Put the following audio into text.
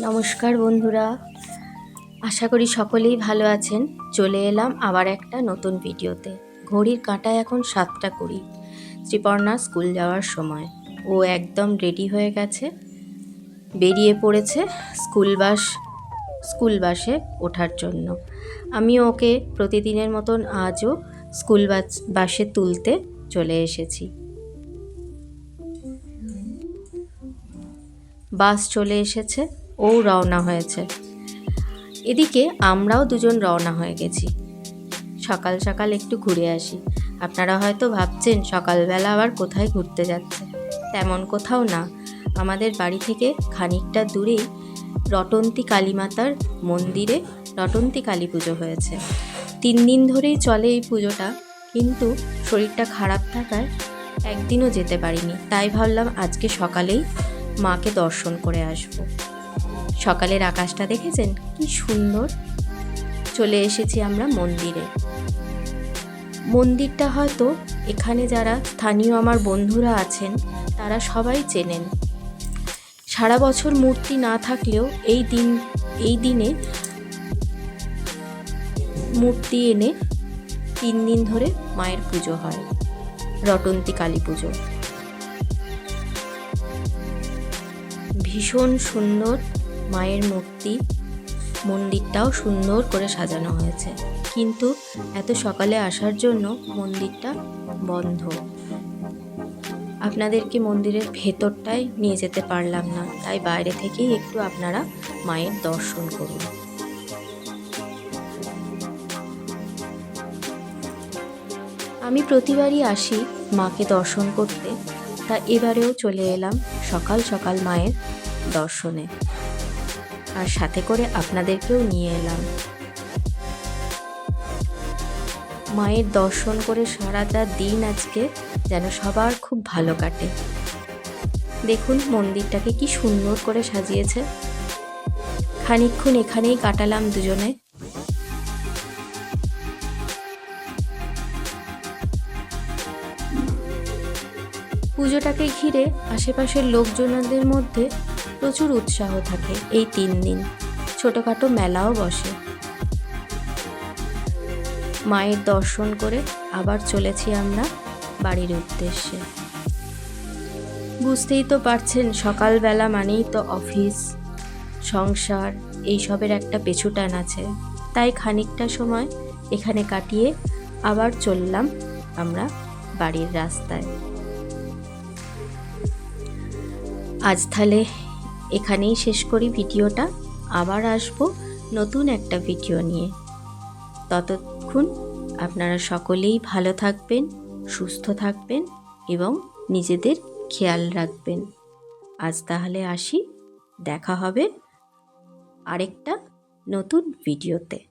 নমস্কার বন্ধুরা। আশা করি সকলেই ভালো আছেন। চলে এলাম আবার একটা নতুন ভিডিওতে। ঘড়ির কাঁটায় এখন সাতটা কুড়ি। শ্রীপর্ণা স্কুল যাওয়ার সময়। ও একদম রেডি হয়ে গেছে। বেরিয়ে পড়েছে স্কুল বাস, স্কুল বাসে ওঠার জন্য। আমি ওকে প্রতিদিনের মতন আজও স্কুল বাস, বাসে তুলতে চলে এসেছি। বাস চলে এসেছে। ও রওনা হয়েছে। এদিকে আমরাও দুজন রওনা হয়ে গেছি। সকাল সকাল একটু ঘুরে আসি। আপনারা হয়তো ভাবছেন, সকালবেলা আবার কোথায় ঘুরতে যাচ্ছে? তেমন কোথাও না। আমাদের বাড়ি থেকে খানিকটা দূরেই রটন্তী কালীমাতার মন্দিরে রটন্তী কালী পুজো হয়েছে। তিন দিন ধরেই চলে এই পুজোটা, কিন্তু শরীরটা খারাপ থাকায় একদিনও যেতে পারিনি। তাই ভাবলাম আজকে সকালেই মাকে দর্শন করে আসব। সকালের আকাশটা দেখেছেন? কি সুন্দর। চলে এসেছি আমরা মন্দিরে। মন্দিরটা হয়তো এখানে যারা স্থানীয় আমার বন্ধুরা আছেন, তারা সবাই চেনেন। সারা বছর মূর্তি না থাকলেও এই দিন, এই দিনে মূর্তি এনে তিন দিন ধরে মায়ের পুজো হয়, রটন্তী কালী পুজো। ভীষণ সুন্দর মায়ের মূর্তি, মন্দিরটাও সুন্দর করে সাজানো হয়েছে। কিন্তু এত সকালে আসার জন্য মন্দিরটা বন্ধ। আপনাদেরকে মন্দিরের ভেতরটাই নিয়ে যেতে পারলাম না। তাই বাইরে থেকেই একটু আপনারা মায়ের দর্শন করুন। আমি প্রতিবারই আসি মাকে দর্শন করতে। তা এবারেও চলে এলাম সকাল সকাল মায়ের দর্শনে। আর সাথে করে আপনাদেরকেও নিয়ে এলাম। মায়ের দর্শন করে সারাটা দিন আজকে যেন সবার খুব ভালো কাটে। দেখুন, মন্দিরটাকে কি সুন্দর করে সাজিয়েছে। খানিক্ষণ এখানেই কাটালাম দুজনে। পুজোটাকে ঘিরে আশেপাশের লোকজনদের মধ্যে প্রচুর উৎসাহ থাকে এই তিন দিন। ছোটোখাটো মেলাও বসে। মায়ের দর্শন করে আবার চলেছি আমরা বাড়ির উদ্দেশ্যে। বুঝতেই তো পারছেন, সকালবেলা মানেই তো অফিস, সংসার, এইসবের একটা পেছুটান আছে। তাই খানিকটা সময় এখানে কাটিয়ে আবার চললাম আমরা বাড়ির রাস্তায়। আজ তাহলে এখানেই শেষ করি ভিডিওটা। আবার আসব নতুন একটা ভিডিও নিয়ে। ততক্ষণ আপনারা সকলেই ভালো থাকবেন, সুস্থ থাকবেন এবং নিজেদের খেয়াল রাখবেন। আজ তাহলে আসি, দেখা হবে আরেকটা নতুন ভিডিওতে।